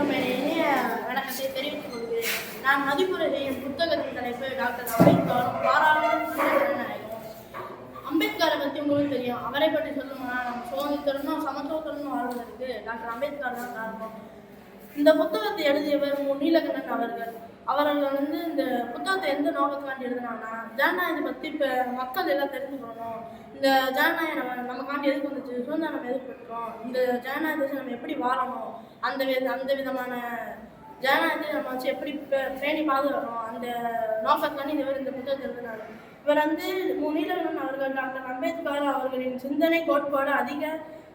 இனிய வணக்கத்தை தெரிவித்துக் கொள்கிறேன். நான் மதிப்புரை புத்தகத்தின் தலைப்பு டாக்டர் அம்பேத்கர் பாராளுமன்ற ஜனநாயகம் அம்பேத்கரை பற்றி உங்களுக்கு தெரியும். அவரை பற்றி சொல்லணும்னா நம்ம சுதந்திரமும் சமத்துவத்துடனும் வாழ்வதற்கு டாக்டர் அம்பேத்கர் தான் காரணம். இந்த புத்தகத்தை எழுதியவர் மு. அவர்கள். அவர்கள் வந்து இந்த புத்தகத்தை எந்த நோக்கத்துக்காண்டி எழுதினாங்கன்னா ஜனநாயகத்தை பற்றி இப்போ மக்கள் எல்லாம் தெரிஞ்சுக்கணும். இந்த ஜனநாயகம் நம்ம நமக்காண்டி எதுக்கு வந்துச்சு? சுதந்திரம் எதுக்கு பெற்றோம்? இந்த ஜனநாயகத்தை நம்ம எப்படி வாழணும்? அந்த வித அந்த விதமான ஜனநாயகத்தை நம்ம வச்சு எப்படி பேணி பாதுகாக்கணும்? அந்த நோக்கத்துக்காண்டி இவர் இந்த புத்தகத்தை எழுதினார். இவர் வந்து மு. அவர்கள் டாக்டர் அம்பேத்கர் அவர்களின் சிந்தனை கோட்பாடு அதிக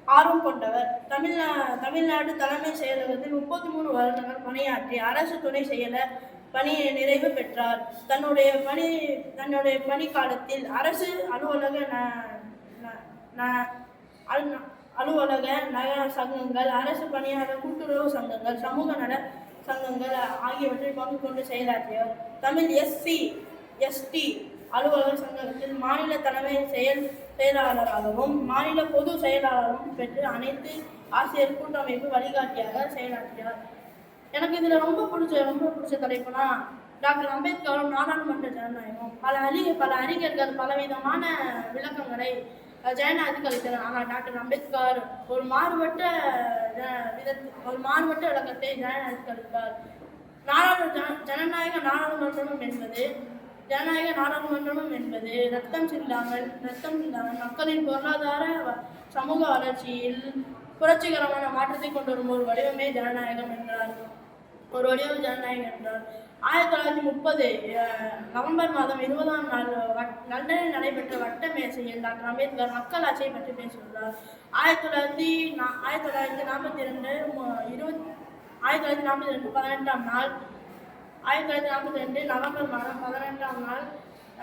ஆர்வம் கொண்டவர். தமிழ்நா தமிழ்நாடு தலைமை செயலகத்தில் முப்பத்தி மூணு வருடங்கள் பணியாற்றி அரசு துணை செயலர் பணி நிறைவு பெற்றார். தன்னுடைய பணி தன்னுடைய பணிக்காலத்தில் அரசு அலுவலக ந- ந- அலுவலக நகர சங்கங்கள் அரசு பணியாளர் கூட்டுறவு சங்கங்கள் சமூக நல சங்கங்கள் ஆகியவற்றில் பங்கு கொண்டு செயலாற்றியவர். தமிழ் எஸ்சி எஸ்டி அலுவலர் சங்கத்தில் மாநில தலைமை செயல் செயலாளராகவும் மாநில பொது செயலாளரும் பெற்று அனைத்து ஆசிரியர் கூட்டமைப்பு வழிகாட்டியாக செயலாற்றினார். எனக்கு இதில் ரொம்ப பிடிச்ச ரொம்ப பிடிச்ச தலைப்புனா டாக்டர் அம்பேத்கரும் நாடாளுமன்ற ஜனநாயகம். பல அறி பல அறிஞர்கள் பலவிதமான விளக்கங்களை ஜெயநாதிக்கு அளித்தனர் ஆனால் டாக்டர் அம்பேத்கர் ஒரு மாறுபட்ட ஜ- ஒரு மாறுபட்ட விளக்கத்தை ஜெயநாதிக்கு அளித்தார் நாடாளு ஜன ஜனநாயக நாடாளுமன்றம் என்பது ஜனநாயக நாடாளுமன்றமும் என்பது ரத்தம் சிந்தாமல் ரத்தம் சிந்தாமல் மக்களின் பொருளாதார வ- சமூக வளர்ச்சியில் புரட்சிகரமான மாற்றத்தை கொண்டு வரும் ஒரு வடிவமே ஜனநாயகம் என்றார். ஒரு வடிவம் ஜனநாயகம் என்றார். ஆயிரத்தி தொள்ளாயிரத்தி முப்பது நவம்பர் மாதம் இருபதாம் நாள் லண்டனில் நடைபெற்ற வட்ட மேசையில் டாக்டர் அம்பேத்கர் மக்களாட்சியை பற்றி பேசியுள்ளார். ஆயிரத்தி தொள்ளாயிரத்தி நா- ஆயிரத்தி தொள்ளாயிரத்தி நாற்பத்தி ரெண்டு இருபத்தி ஆயிரத்தி தொள்ளாயிரத்தி நாற்பத்தி ரெண்டு பதினெட்டாம் நாள் ஆயிரத்தி தொள்ளாயிரத்தி நாற்பத்தி ரெண்டு நவம்பர் மாதம் பதினெட்டாம் நாள்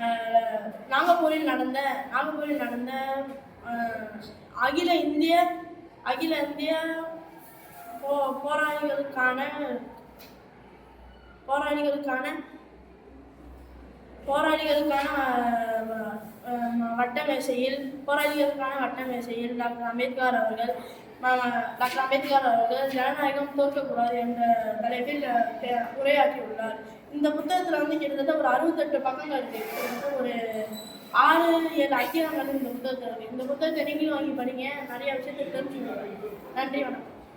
அஹ், நாகப்பூரில் நடந்த நாகப்பூரில் நடந்த அகில இந்திய அகில இந்திய போ போராளிகளுக்கான போராளிகளுக்கான போராளிகளுக்கான வட்ட மேசையில் போராளிகளுக்கான வட்ட மேசையில் டாக்டர் அம்பேத்கர் அவர்கள் ம- டாக்டர் அம்பேத்கர் அவர்கள் ஜனநாயகம் தோற்கக்கூடாது என்ற தலைப்பில் உரையாற்றியுள்ளார். இந்த புத்தகத்தில் வந்து கிட்டத்தட்ட ஒரு அறுபத்தெட்டு பக்கங்கள் இருக்கு. கிட்டத்தட்ட ஒரு ஆறு ஏழு ஐக்கியங்கள் இந்த புத்தகத்தில் இருக்கு. இந்த புத்தகத்தை நீங்களும் வாங்கி படிங்க. நிறைய விஷயத்தை தெரிஞ்சுக்கணும் நன்றி வணக்கம்.